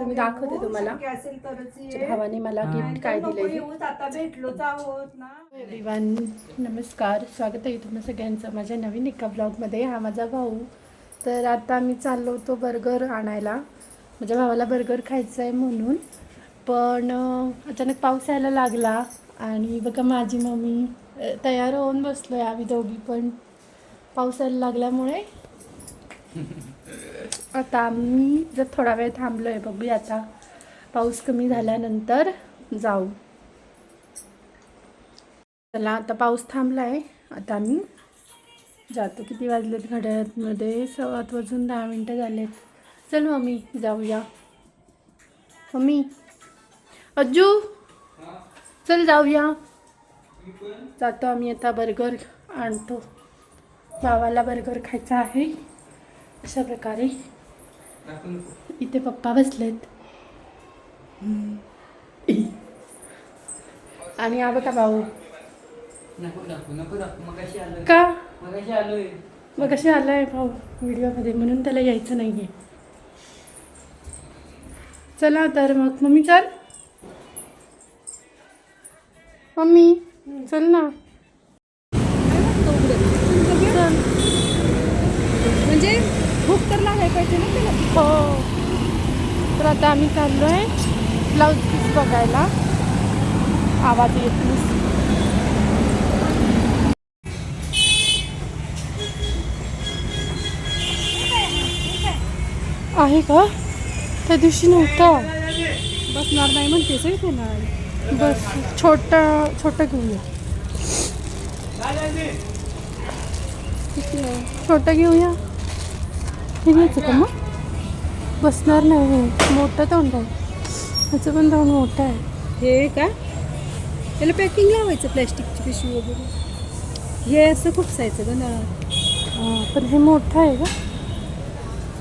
तर मी दाखवते तुम्हाला. असेल तरच माझ्या ये. भावाने मला गिफ्ट काय दिले नमस्कार. स्वागत आहे तुम्हा सगळ्यांचं माझ्या नवीन एका ब्लॉगमध्ये हा माझा भाऊ. तर आता मी चाललो होतो बर्गर आणायला. माझ्या भावाला बर्गर खायचं आहे म्हणून. पण अचानक पाऊस यायला लागला. आणि बघा माझी मम्मी तयार होऊन बसलो आहे आम्ही दोघी पण. पाऊस यायला लागल्यामुळे. आता आम्ही जर थोडा वेळ थांबलो आहे बघूया आता. पाऊस कमी झाल्यानंतर जाऊ. चला आता पाऊस थांबला आहे आता आम्ही जातो. किती वाजलेत घड्याळमध्ये सवात वाजून दहा मिनटं झालेत. चल मम्मी जाऊया. मम्मी. अज्जू! चल जाऊया. जातो आम्ही आता बर्गर आणतो. भावाला बर्गर खायचा आहे. अशा प्रकारे. इथे पप्पा बसलेत. आणि हा बघा भाऊ. का? मग कशी आलोय भाऊ व्हिडिओमध्ये म्हणून त्याला यायचं नाहीये. चला तर मग. मम्मी चल. मम्मी चल ना. म्हणजे भूक तर लागायला पाहिजे ना हो. तर आता आम्ही चाललो आहे ब्लाऊज पीस बघायला. आवाज येत नाही. आहे का? त्या दिवशी नव्हतं. बसणार नाही म्हणतेस होय त्याला. बस छोटं छोटं घेऊया किती घेऊया. हे घ्यायचं का मग? बसणार नाही. हे मोठं तोंड आहे. ह्याचं पण तोंड मोठं आहे. हे का? त्याला पॅकिंग लावायचं प्लॅस्टिकची पिशवी वगैरे. हे असं खुपसायचं का ना हा, पण हे मोठं आहे का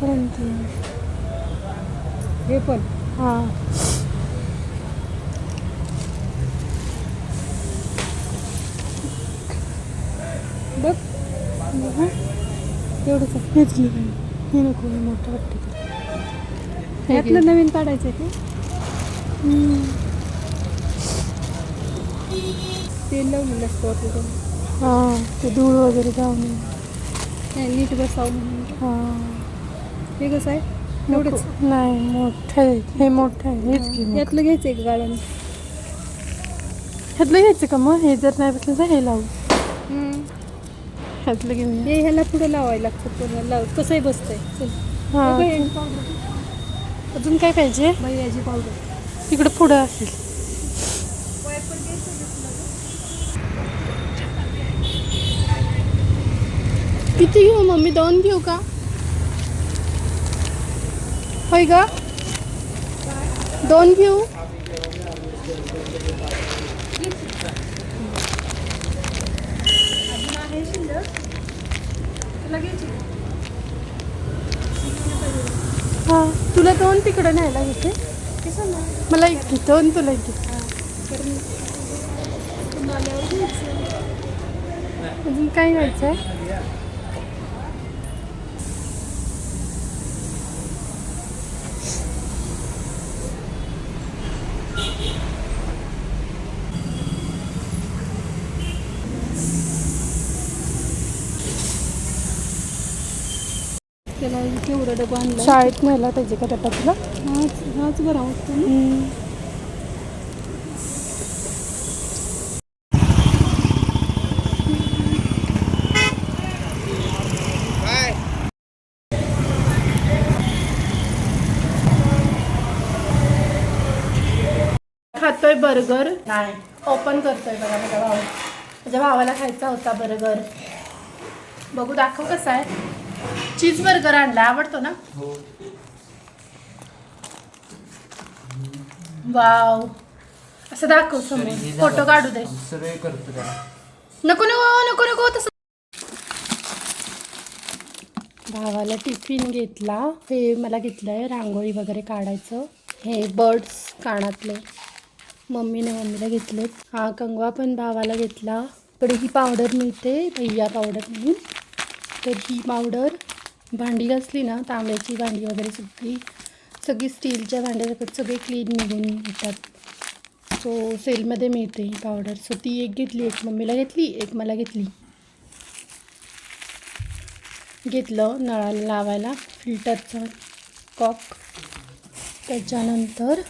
परंतु हे पण. हां. बघ. तेवढंच. हेच घे. बाई. हे नको हे मोठं वाटतं. यातलं नवीन काढायचं ते. तेल लावलेलं असतं आपलं हां ते धूळ वगैरे जाऊ नये नाही नीट बसावं म्हणून. हां. हे कसं आहे? एवढंच. नाही मोठं आहे. हे मोठं आहे. हेच घे मग. यातलं घ्यायचं एक गाळ्यानं ह्यातलं घ्यायचं का मग? हे जर नाही बसलं तर हे लावू. ह्यातलं घेऊया. हे ह्याला पुढे लावायला लागतं पूर्ण. लाव. कसंही बसतंय. चल. हां अजून काय पाहिजे? भैयाची पावडर. तिकडं पुढं असेल. किती घेऊ मम्मी? दोन घेऊ का? होय का दोन घेऊ हां तुला दोन तिकडं न्यायला घेते. मला एक घे दोन तुला एक घे. अजून काय घ्यायचं आहे त्याला केवढं डबा आणला शाळेत न्यायला पाहिजे का डबा तुला हाच हाच बरा वाटतो ना. खातोय बर्गर. नाही. ओपन करतोय बघा माझा भाऊ. माझ्या भावाला खायचा होता बर्गर. बघू दाखव कसा आहे. चीज बर्गर आणला आवडतो ना? हो. वाव. असं दाखव समोर. फोटो काढू दे. सगळे करतो त्याला. नको नको नको नको तसं. भावाला टिफिन घेतला. हे मला घेतलं आहे रांगोळी वगैरे काढायचं. हे बर्ड्स कानातले. मम्मीने मम्मीला घेतलेत. हा कंगवा पण भावाला घेतला. इकडे ही पावडर मिळते भैया पावडर म्हणून. तर ही पावडर भांडी घासली ना तांब्याची भांडी वगैरे सगळी सगळी स्टीलच्या भांड्यासकट सगळे क्लीन निघून येतात. सो सेलमध्ये मिळते ही पावडर. सो ती एक घेतली एक मम्मीला घेतली एक मला घेतली. घेतलं नळाला लावायला फिल्टरचा कॉक त्याच्यानंतर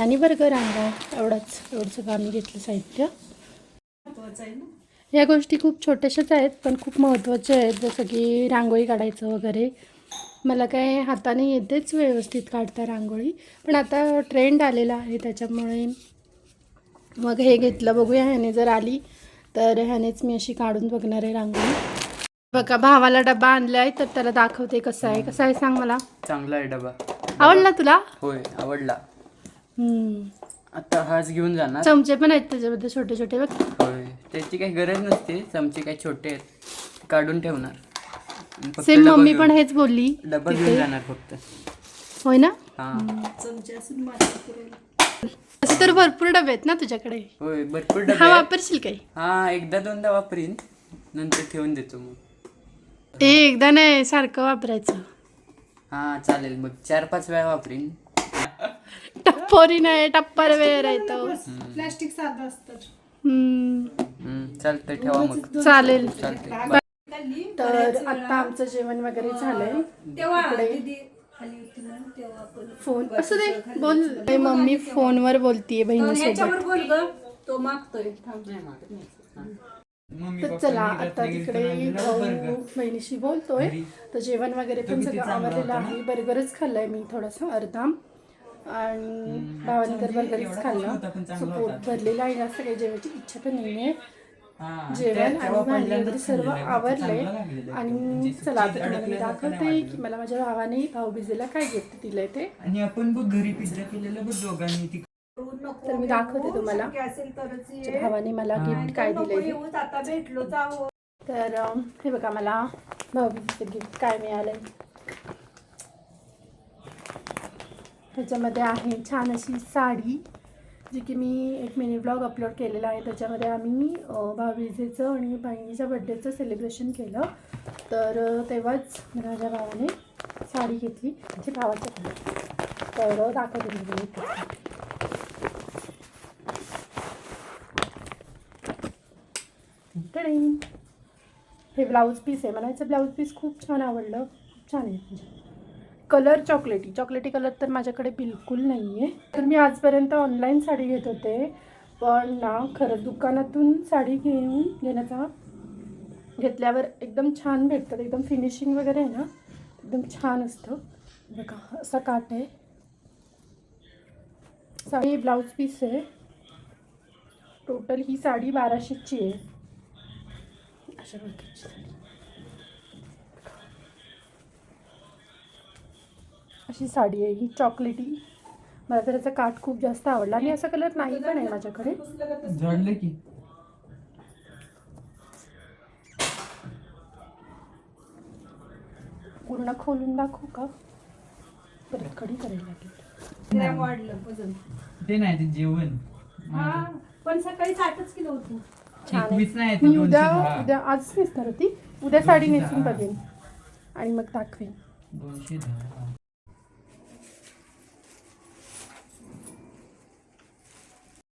आणि बर्गर आणला. एवढंच एवढं सगळं आम्ही घेतलं साहित्य. महत्वाचं आहे ना? या गोष्टी खूप छोट्याशाच आहेत पण खूप महत्त्वाच्या आहेत. जसं की रांगोळी काढायचं वगैरे. मला काय हाताने येतेच व्यवस्थित काढता रांगोळी. पण आता ट्रेंड आलेला आहे त्याच्यामुळे मग हे घेतलं बघूया. ह्याने जर आली तर ह्यानेच मी अशी काढून बघणार आहे रांगोळी. बघा भावाला डबा आणला आहे तर त्याला दाखवते कसं आहे. कसं आहे सांग मला. चांगला आहे डबा. आवडला तुला? होय आवडला. हम्म. आता हाच घेऊन जाणार. चमचे पण आहेत त्याच्यामध्ये छोटे छोटे बघ. होय. त्याची काही गरज नसते. चमचे काही छोटे आहेत. काढून ठेवणार. सेम मम्मी पण हेच बोलली. डबा घेऊन. जाणार फक्त. होय ना? हा. असे तर भरपूर डबे आहेत ना तुझ्याकडे? होय भरपूर डबे हा. वापरशील काही हा एकदा दोनदा वापरीन. नंतर ठेवून देतो मग. एकदा नाही सारखं वापरायचं. हा चालेल. मग चार पाच वेळा वापरीन. टप्पोरी नाही टप्पर वेळ राहतो. प्लास्टिक साधं असतं. चालतंय ठेवा मग. चालेल. चालतंय. तर आता आमचं जेवण वगैरे झालंय. तेव्हा इकडे दीदी खाली होती ना तेव्हा आपण फोन असं दे बोल. ए, मम्मी फोनवर बोलतीये बहिणीसोबत. ह्याच्यावर बोल ग. तो मागतोय. थांब. मम्मी तर चला आता तिकडे भाऊ बहिणीशी बोलतोय. तर जेवण वगैरे पण सगळं आवडलेलं आहे. बर्गरच खाल्लाय मी थोडासा अर्धा आणि भावाने तर बर्गरच खाल्ला. सो पोट भरलेलं आहे जास्त काही जेवायची इच्छा पण नाही आहे जेवण आणि भांडी वगैरे सर्व आवरले आणि चला आता तुम्हाला मी दाखवते की मला माझ्या भावाने भाऊबीजेला काय गिफ्ट दिलंय ते. आणि आपण बघ घरी पिझ्झा केलेला बघ दोघांनी ती तर मी दाखवते तुम्हाला. असेल तरच ये. माझ्या भावाने मला गिफ्ट काय दिलंय आता भेटलो तर हे बघा मला भाऊबीजेचं गिफ्ट काय मिळालंय. त्याच्यामध्ये आहे छान अशी साडी. जे की मी एक मिनी ब्लॉग अपलोड केलेला आहे. त्याच्यामध्ये आम्ही भाविजेचं आणि बहिणीच्या बड्डेचं सेलिब्रेशन केलं. तर तेव्हाच माझ्या भावाने साडी घेतली. म्हणजे भावाच्या तर दाखवते मी हे ब्लाऊज पीस आहे. मला याचं ब्लाऊज पीस खूप छान आवडलं. खूप छान आहे. म्हणजे कलर चॉकलेटी. चॉकलेटी कलर तर माझ्याकडे बिलकुल नाही आहे तर मी आजपर्यंत ऑनलाईन साडी घेत होते. पण ना खरं दुकानातून साडी घेऊन घेण्याचा घेतल्यावर एकदम छान भेटतात एकदम फिनिशिंग वगैरे आहे ना एकदम छान असतं. बघा असा काट आहे. साडी ब्लाऊज पीस आहे. टोटल ही साडी बाराशेची आहे. अशा प्रकारची साडी. अशी साडी आहे ही चॉकलेटी मला तर याचा काठ खूप जास्त आवडला. आणि असा कलर नाही पण आहे माझ्याकडे. जडले की. पूर्ण खोलून दाखवू का? परत कडी करायला लागेल. ग्रॅम वाढलं वजन. ते नाही ते जेवण. हा पण सकाळी साठच किलो होतं. छान आहे. मी उद्या. उद्या आज नेसणार होती. उद्या साडी नेसून. बघेन. आणि मग दाखवेन. दोनशे दहा.